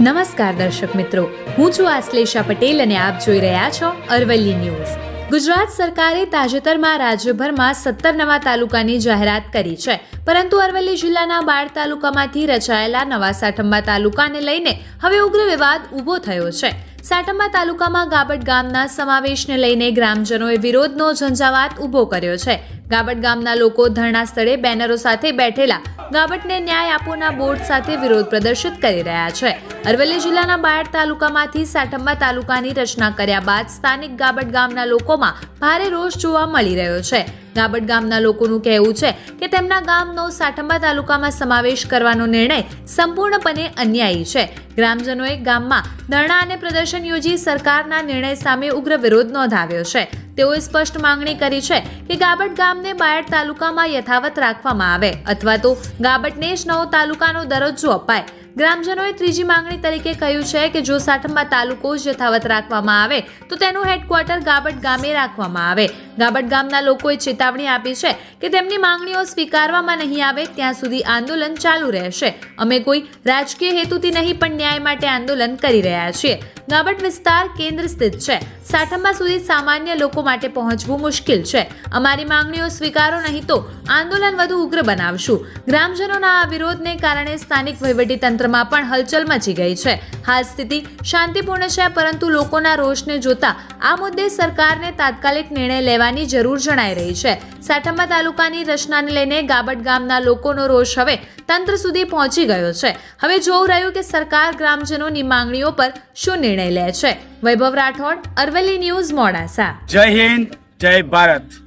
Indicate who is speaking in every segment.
Speaker 1: નમસ્કાર દર્શક મિત્રો, હું છું આશ્લેષા પટેલ અને આપ જોઈ રહ્યા છો અરવલ્લી ન્યૂઝ. ગુજરાત સરકારે તાજેતરમાં રાજ્યભરમાં સત્તર નવા તાલુકાની જાહેરાત કરી છે. પરંતુ અરવલ્લી જિલ્લાના બાળ તાલુકામાંથી રચાયેલા નવા સાઠંબા તાલુકાને લઈને હવે ઉગ્ર વિવાદ ઊભો થયો છે. સાઠંબા તાલુકામાં ગાબડ ગામના સમાવેશને લઈને ગ્રામજનોએ વિરોધનો ઝંઝાવાત ઊભો કર્યો છે. ગાબડ ગામના લોકો ધરણા સ્થળે બેનરો સાથે બેઠેલા ગાબટને ન્યાય આપોના બોર્ડ સાથે વિરોધ પ્રદર્શિત કરી રહ્યા છે. અરવલ્લી જિલ્લાના બાયડ તાલુકામાંથી સાઠંબા તાલુકાની રચના કર્યા બાદ સ્થાનિક ગાબટ ગામના લોકોમાં ભારે રોષ જોવા મળી રહ્યો છે. ગાબડ ગામના લોકોનું કહેવું છે કે તેમના ગામનો સાઠંબા તાલુકામાં સમાવેશ કરવાનો નિર્ણય સંપૂર્ણપણે અન્યાયી છે. ગ્રામજનોએ ગામમાં ધરણા અને પ્રદર્શન યોજી સરકારના નિર્ણય સામે ઉગ્ર વિરોધ નોંધાવ્યો છે. તેઓએ સ્પષ્ટ માંગણી કરી છે કે ગાબટ ગામને બાયડ તાલુકામાં યથાવત રાખવામાં આવે અથવા તો ગાબટને જ નવો તાલુકાનો દરજ્જો અપાય. ગ્રામજનોએ ત્રીજી માંગણી તરીકે કહ્યું છે કે જો સાઠંબા તાલુકો જ યથાવત રાખવામાં આવે, તો તેનું હેડક્વાર્ટર ગાબટ ગામે રાખવામાં આવે. ગાબટ ગામના લોકોએ ચેતવણી આપી છે કે તેમની માંગણીઓ સ્વીકારવામાં નહીં આવે, ત્યાં સુધી આંદોલન ચાલુ રહેશે. અમે કોઈ રાજકીય હેતુથી નહીં, પણ ન્યાય માટે આંદોલન કરી રહ્યા છીએ. ગાબડ વિસ્તાર કેન્દ્ર સ્થિત છે. સાઠંબા સુધી સામાન્ય લોકો માટે પહોંચવું મુશ્કેલ છે. અમારી માંગણીઓ સ્વીકારો નહીં તો આંદોલન વધુ ઉગ્ર બનાવશું. ગ્રામજનોના આ વિરોધને કારણે સ્થાનિક વહીવટીતંત્રમાં પણ હલચલ મચી ગઈ છે. હાલ સ્થિતિ શાંતિપૂર્ણ છે, પરંતુ લોકોના રોષને જોતા આ મુદ્દે સરકારને તાત્કાલિક નિર્ણય લેવાની જરૂર જણાઈ રહી છે. સાઠંબા તાલુકાની રચનાને લઈને ગાબટ ગામના લોકોનો રોષ હવે તંત્ર સુધી પહોંચી ગયો છે. હવે જોવું રહ્યું કે સરકાર ગ્રામજનોની માંગણીઓ પર શું નિર્ણય લે છે. વૈભવ રાઠોડ, અરવલ્લી ન્યૂઝ, મોડાસા.
Speaker 2: જય હિન્દ, જય ભારત.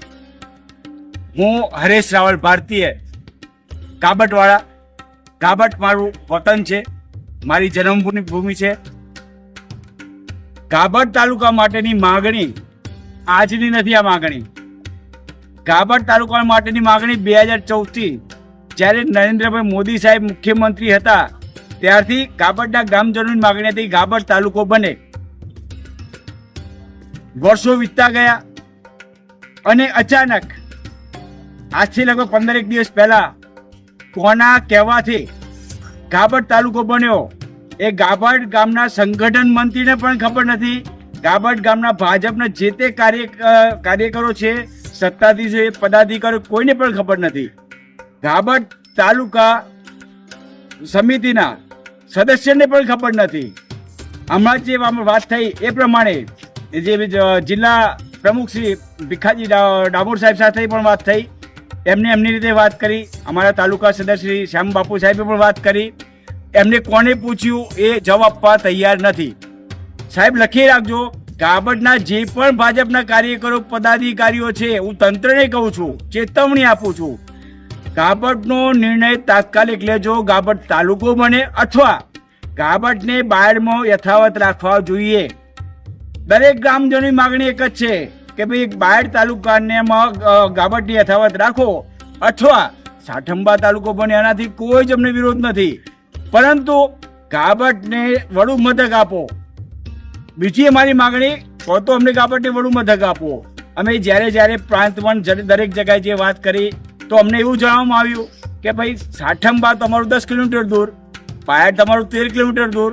Speaker 2: હું હરેશ રાવલ ભારતીય. કાબટવાળા કાબટ મારું વતન છે. મારી જન્મભૂમિ ભૂમિ છે. કાબટ તાલુકા માટેની માગણી આજની નથી આ માગણી. કાબટ તાલુકા માટેની માગણી બે હજાર ચૌદથી જ્યારે નરેન્દ્રભાઈ મોદી સાહેબ મુખ્યમંત્રી હતા, ત્યારથી કાબટના ગામજનોની માગણી હતી ગાબર તાલુકો બને. વર્ષો વીતતા ગયા અને અચાનક આજથી લગભગ પંદરેક દિવસ પહેલા કોના કહેવાથી ગાબડ તાલુકો બન્યો. એ ગાબડ ગામના સંગઠન મંત્રીને પણ ખબર નથી. ગાબડ ગામના ભાજપના જે તે કાર્ય કાર્યકરો છે સત્તાધીશો પદાધિકારીઓ કોઈને પણ ખબર નથી. ગાબડ તાલુકા સમિતિના સદસ્યને પણ ખબર નથી. હમણાં જે વાત થઈ એ પ્રમાણે જે જિલ્લા પ્રમુખ શ્રી ભીખાજી ડામોર સાહેબ સાથે પણ વાત થઈ. એમને એમની રીતે વાત કરી, અમારા તાલુકા સદસ્ય શ્રી શ્યામ બાપુ સાહેબે પણ વાત કરી. એમને કોને પૂછ્યું એ જવાબ આપવા તૈયાર નથી. સાહેબ, લખી રાખજો, ગાબડના જે પણ ભાજપના કાર્યકરો, પદાધિકારીઓ છે, હું તંત્રને કહું છું, ચેતવણી આપું છું. ગાબડનો નિર્ણય તાત્કાલિક લેજો, ગાબડ તાલુકો બને અથવા ગાબડને બાયડમાં યથાવત રાખવા જોઈએ. દરેક ગ્રામજનોની માગણી એક જ છે કે ભાઈ બાયડ તાલુકાને ગાબડી યથાવત રાખો. અથવા સાઠંબા તાલુકો બને એનાથી કોઈ જ અમને વિરોધ નથી. પરંતુ ગાબટને વડુ મથક આપો. બીજી અમારી માગણી, તો તો અમને ગાબટને વડુ મથક આપો. અમે જ્યારે જ્યારે પ્રાંત વન દરેક જગ્યાએ જે વાત કરી, તો અમને એવું જણાવવામાં આવ્યું કે ભાઈ સાઠંબા તમારું દસ કિલોમીટર દૂર પાયડ તમારું તેર કિલોમીટર દૂર.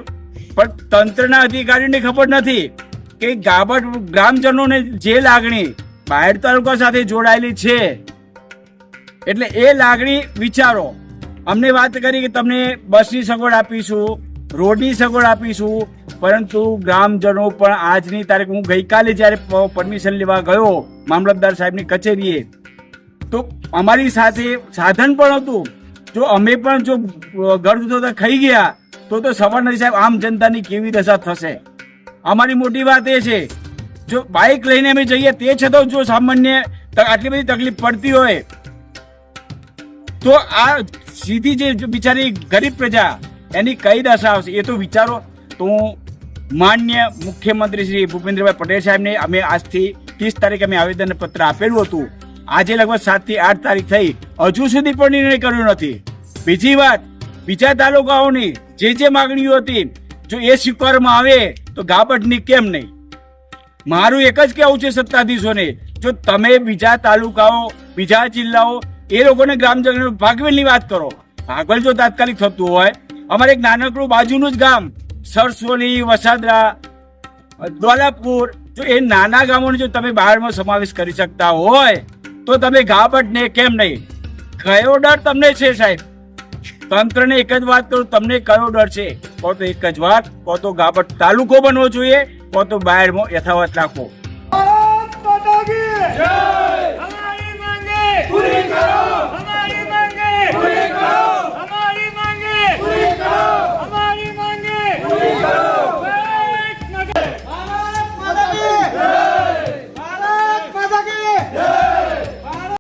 Speaker 2: પણ તંત્રના અધિકારીને ખબર નથી. કે ગાબડ ગ્રામજનોને જે લાગણી બાયડ તાલુકા સાથે જોડાયેલી છે, એટલે એ લાગણી વિચારો. અમને વાત કરી કે તમને બસની સગવડ આપીશું, રોડની સગવડ આપીશું, પરંતુ ગ્રામજનો પણ આજની તારીખ, હું ગઈકાલે જ્યારે પરમિશન લેવા ગયો મામલતદાર સાહેબની કચેરીએ, તો અમારી સાથે સાધન પણ હતું. જો અમે પણ જો ઘર થતા ખાઈ ગયા, તો તો સવાર નથી સાહેબ આમ જનતાની કેવી દશા થશે? અમારી મોટી વાત એ છે, જો બાઇક લઈને અમે જઈએ તે છતાં જો સામાન્ય આટલી બધી તકલીફ પડતી હોય, તો આ સીધી જે બિચારી ગરીબ પ્રજા, એની કઈ દશા આવશે? એ તો વિચારો. તો હું માન્ય મુખ્યમંત્રી શ્રી ભૂપેન્દ્રભાઈ પટેલ સાહેબને અમે આજથી ત્રીસ તારીખે અમે આવેદન પત્ર આપેલું હતું. આજે લગભગ સાતથી આઠ તારીખ થઈ. હજુ સુધી પણ નિર્ણય કર્યો નથી. બીજી વાત, બીજા તાલુકાઓની જે જે માગણીઓ હતી, જો એ સ્વીકારવામાં આવે તો ગાબડની કેમ નહીં? મારું એક જ કહેવું છે સત્તાધીશોને, જો તમે બીજા તાલુકાઓ, બીજા જિલ્લાઓ, એ લોકોને ગ્રામજનો ભાગવેલની વાત કરો, ભાગવેલ જો તાત્કાલિક થતું હોય, અમારે એક નાનકડું બાજુનું જ ગામ, સરસોલી, વસાદરા, દોલાપુર, જો એ નાના ગામોનો જો તમે બહારમાં સમાવેશ કરી શકતા હોય, તો તમે ગાબડને કેમ નહીં? કયો ડર તમને છે સાહેબ? તંત્રને એક જ વાત કરું, તમને કયો ડર છે? કો તો એક જ વાત કો તો ગાબડ તાલુકો બનવો જોઈએ કો તો બહાર યથાવત રાખવો.